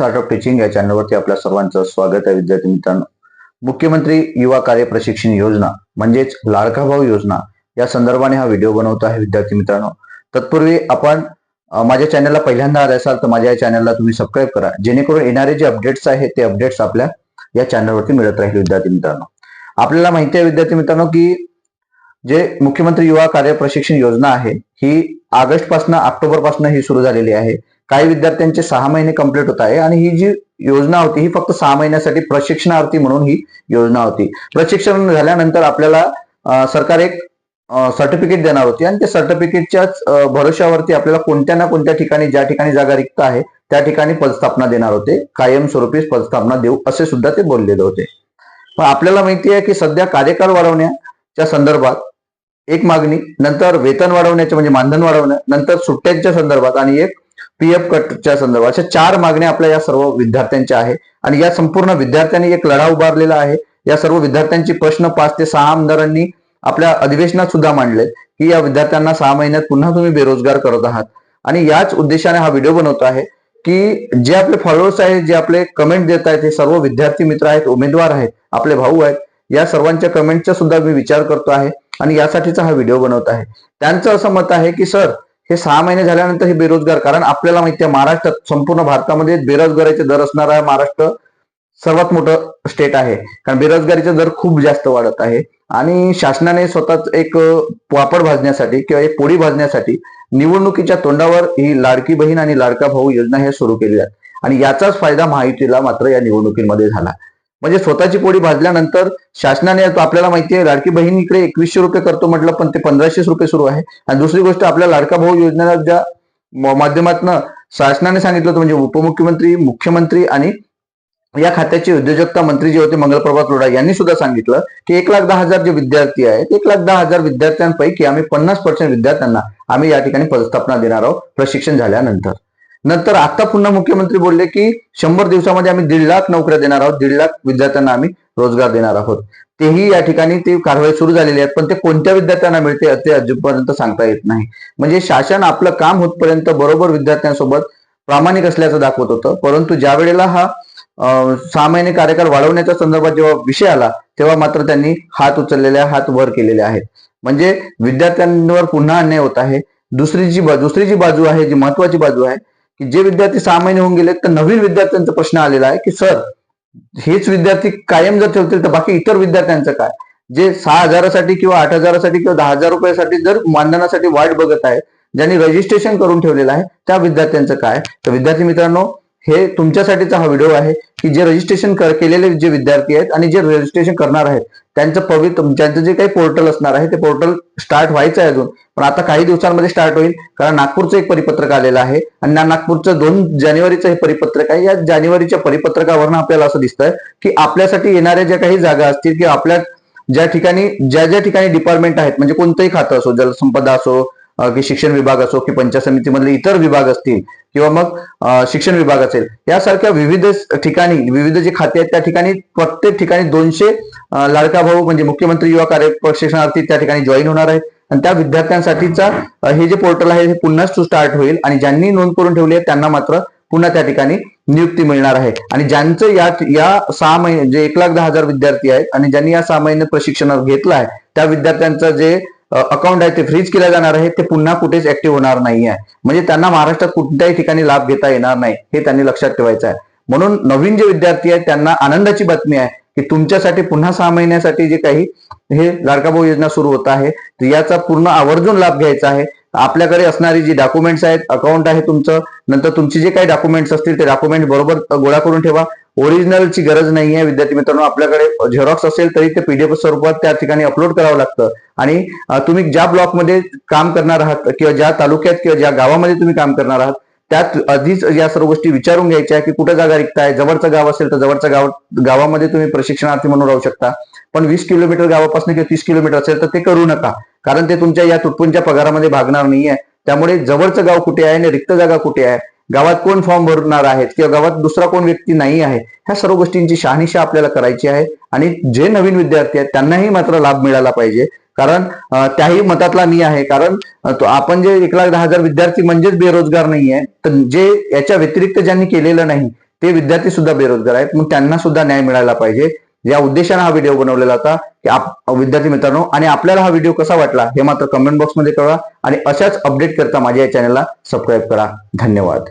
Startup teaching या चॅनलवरती आपल्या सर्वांचं स्वागत आहे विद्यार्थी मित्रांनो. मुख्यमंत्री युवा कार्य प्रशिक्षण योजना म्हणजेच लाडका भाऊ योजना या संदर्भाने हा व्हिडिओ बनवतो आहे विद्यार्थी मित्रांनो. तत्पूर्वी आपण माझ्या चॅनलला पहिल्यांदा आले असाल तर माझ्या या चॅनलला तुम्ही सबस्क्राईब करा. जेणेकरून येणारे जे अपडेट्स आहेत ते अपडेट्स आपल्या या चॅनलवरती मिळत राहील विद्यार्थी मित्रांनो. आपल्याला माहिती आहे विद्यार्थी मित्रांनो की जे मुख्यमंत्री युवा कार्य प्रशिक्षण योजना आहे ही ऑगस्टपासून ऑक्टोबरपासून ही सुरू झालेली आहे. काही विद्यार्थ्यांचे सहा महिने कंप्लीट होत आहे आणि ही जी योजना होती ही फक्त सहा महिन्यासाठी प्रशिक्षणार्थी म्हणून ही योजना होती. प्रशिक्षण झाल्यानंतर आपल्याला सरकार एक सर्टिफिकेट देणार होती आणि त्या सर्टिफिकेटच्याच भरोश्यावरती आपल्याला कोणत्या ना कोणत्या ठिकाणी ज्या ठिकाणी जागा रिक्त आहे त्या ठिकाणी पदस्थापना देणार होते. कायमस्वरूपी पदस्थापना देऊ असे सुद्धा ते बोललेले होते. पण आपल्याला माहिती आहे की सध्या कार्यकाळ वाढवण्याच्या संदर्भात एक मागणी नंतर वेतन वाढवण्याचे म्हणजे मानधन वाढवणं नंतर सुट्ट्यांच्या संदर्भात आणि एक पीएफ कटच्या संदर्भात. अशा चार मागण्या आपल्या या सर्व विद्यार्थ्यांच्या आहे. आणि या संपूर्ण विद्यार्थ्यांनी एक लढा उभारलेला आहे. या सर्व विद्यार्थ्यांची प्रश्न पाच ते सहा आमदारांनी आपल्या अधिवेशनात सुद्धा मांडले की या विद्यार्थ्यांना सहा महिन्यात पुन्हा तुम्ही बेरोजगार करत आहात. आणि याच उद्देशाने हा व्हिडिओ बनवतो आहे की जे आपले फॉलोअर्स आहेत जे आपले कमेंट देत आहेत हे सर्व विद्यार्थी मित्र आहेत उमेदवार आहेत आपले भाऊ आहेत या सर्वांच्या कमेंटचा सुद्धा मी विचार करतो आहे. आणि यासाठीचा हा व्हिडिओ बनवत आहे. त्यांचं असं मत आहे की सर हे सहा महिने झाल्यानंतर हे बेरोजगार कारण आपल्याला माहिती आहे महाराष्ट्रात संपूर्ण भारतामध्ये बेरोजगारीचे दर असणारा महाराष्ट्र सर्वात मोठं स्टेट आहे. कारण बेरोजगारीचा दर खूप जास्त वाढत आहे. आणि शासनाने स्वतःच एक वापर भाजण्यासाठी किंवा एक पोळी भाजण्यासाठी निवडणुकीच्या तोंडावर ही लाडकी बहीण आणि लाडका भाऊ योजना हे सुरू केली आहे. आणि याचाच फायदा महायुतीला मात्र या निवडणुकीमध्ये झाला. म्हणजे स्वतःची पोळी भाजल्यानंतर शासनाने आपल्याला माहिती आहे लाडकी बहीण इकडे एकवीसशे रुपये करतो म्हटलं पण ते पंधराशे रुपये सुरू आहे. आणि दुसरी गोष्ट आपल्या लाडका भाऊ योजनेला ज्या माध्यमातून शासनाने सांगितलं होतं म्हणजे उपमुख्यमंत्री मुख्यमंत्री आणि या खात्याचे उद्योजकता मंत्री जे होते मंगलप्रभात लोढा यांनी सुद्धा सांगितलं की एक लाख दहा हजार जे विद्यार्थी आहेत एक लाख दहा हजार विद्यार्थ्यांपैकी आम्ही पन्नास पर्सेंट विद्यार्थ्यांना आम्ही या ठिकाणी पदस्थापना देणार आहोत प्रशिक्षण झाल्यानंतर. नंतर आता पुन्हा मुख्यमंत्री बोलले की शंभर दिवसामध्ये आम्ही दीड लाख नोकऱ्या देणार आहोत दीड लाख विद्यार्थ्यांना आम्ही रोजगार देणार आहोत. तेही या ठिकाणी ती कारवाई सुरू झालेली आहे पण ते कोणत्या विद्यार्थ्यांना मिळते ते अजूनपर्यंत सांगता येत नाही. म्हणजे शासन आपलं काम होतपर्यंत बरोबर विद्यार्थ्यांसोबत प्रामाणिक असल्याचं दाखवत होतं परंतु ज्या वेळेला हा सामान्य सहा महिने कार्यकाळ वाढवण्याच्या संदर्भात जेव्हा विषय आला तेव्हा मात्र त्यांनी हात उचललेले हात वर केलेले आहेत. म्हणजे विद्यार्थ्यांवर पुन्हा अन्याय होत आहे. दुसरी जी दुसरी जी बाजू आहे जी महत्वाची बाजू आहे की जे विद्यार्थी सहा महिने होऊन गेले तर नवीन विद्यार्थ्यांचा प्रश्न आलेला आहे की सर हेच विद्यार्थी कायम जर ठेवतील तर बाकी इतर विद्यार्थ्यांचं काय? जे सहा हजारासाठी किंवा आठ हजारासाठी किंवा दहा हजार रुपयासाठी जर मानधनासाठी वाट बघत आहे ज्यांनी रजिस्ट्रेशन करून ठेवलेलं आहे त्या विद्यार्थ्यांचं काय? तर विद्यार्थी मित्रांनो हे तुमच्यासाठीचा हा व्हिडिओ आहे की जे रजिस्ट्रेशन केलेले जे विद्यार्थी आहेत आणि जे रजिस्ट्रेशन करणार आहेत त्यांचं पवित्र त्यांचं जे काही पोर्टल असणार आहे ते पोर्टल स्टार्ट व्हायचं आहे अजून. पण आता काही दिवसांमध्ये स्टार्ट होईल कारण नागपूरचं एक परिपत्रक आलेलं आहे आणि नागपूरचं दोन जानेवारीचं हे परिपत्रक आहे. या जानेवारीच्या परिपत्रकावरनं आपल्याला असं दिसतंय की आपल्यासाठी येणाऱ्या ज्या काही जागा असतील किंवा आपल्या ज्या ठिकाणी ज्या ज्या ठिकाणी डिपार्टमेंट आहेत म्हणजे कोणतंही खातं असो जलसंपदा असो की शिक्षण विभाग असो की पंचायत समितीमधले इतर विभाग असतील किंवा मग शिक्षण विभाग असेल यासारख्या विविध ठिकाणी विविध जे खाते आहेत त्या ठिकाणी प्रत्येक ठिकाणी दोनशे लाडका भाऊ म्हणजे मुख्यमंत्री युवा कार्य प्रशिक्षणार्थी त्या ठिकाणी जॉईन होणार आहेत. आणि त्या विद्यार्थ्यांसाठीचा हे जे पोर्टल आहे हे पुन्हा स्टार्ट होईल आणि ज्यांनी नोंद करून ठेवली आहे त्यांना मात्र पुन्हा त्या ठिकाणी नियुक्ती मिळणार आहे. आणि ज्यांचं या या सहा महिने जे एक लाख दहा हजार विद्यार्थी आहेत आणि ज्यांनी या सहा महिने प्रशिक्षण घेतलं आहे त्या विद्यार्थ्यांचं जे अकाउंट आहे ते फ्रीज केलं जाणार आहे ते पुन्हा कुठेच ऍक्टिव्ह होणार नाही आहे. म्हणजे त्यांना महाराष्ट्रात कुठल्याही ठिकाणी लाभ घेता येणार नाही हे त्यांनी लक्षात ठेवायचं आहे. म्हणून नवीन जे विद्यार्थी आहेत त्यांना आनंदाची बातमी आहे की तुमच्यासाठी पुन्हा सहा महिन्यासाठी जे काही हे लाडकाभाऊ योजना सुरू होत आहे तर याचा पूर्ण आवर्जून लाभ घ्यायचा आहे. आपल्याकडे असणारी जी डॉक्युमेंट्स आहेत अकाउंट आहे तुमचं नंतर तुमचे जे काही डॉक्युमेंट्स असतील ते डॉक्युमेंट बरोबर गोळा करून ठेवा. ओरिजिनलची गरज नाही आहे विद्यार्थी मित्रांनो आपल्याकडे झेरॉक्स असेल तरी ते पीडीएफ स्वरूपात त्या ठिकाणी अपलोड करावं लागतं. आणि तुम्ही ज्या ब्लॉकमध्ये काम करणार आहात किंवा ज्या तालुक्यात किंवा ज्या गावामध्ये तुम्ही काम करणार आहात त्यात आधीच या सर्व गोष्टी विचारून घ्यायच्या की कुठं जागा रिक्त आहे. जवळचं गाव असेल तर जवळच्या गाव गावामध्ये तुम्ही प्रशिक्षणार्थी म्हणून राहू शकता. पण वीस किलोमीटर गावापासून किंवा तीस किलोमीटर असेल तर ते करू नका. कारण ते तुमच्या या तुटपुंच्या पगारामध्ये भागणार नाहीये. त्यामुळे जवळचं गाव कुठे आहे आणि रिक्त जागा कुठे आहे? गावात कोण फॉर्म भरणार आहेत किंवा गावात दुसरा कोण व्यक्ती नाही आहे ह्या सर्व गोष्टींची शहानिशा आपल्याला करायची आहे. आणि जे नवीन विद्यार्थी आहेत त्यांनाही मात्र लाभ मिळाला पाहिजे. कारण त्याही मतातला मी आहे. कारण आपण जे एक लाख दहा हजार विद्यार्थी म्हणजेच बेरोजगार नाही आहे तर जे याच्या व्यतिरिक्त ज्यांनी केलेलं नाही ते विद्यार्थी सुद्धा बेरोजगार आहेत. मग त्यांना सुद्धा न्याय मिळाला पाहिजे. या उद्देशाने हा व्हिडिओ बनवलेला होता की आप- विद्यार्थी मित्रांनो आणि आपल्याला हा व्हिडिओ कसा वाटला हे मात्र कमेंट बॉक्समध्ये कळवा. आणि अशाच अपडेट करता माझ्या या चॅनलला सबस्क्राईब करा. धन्यवाद.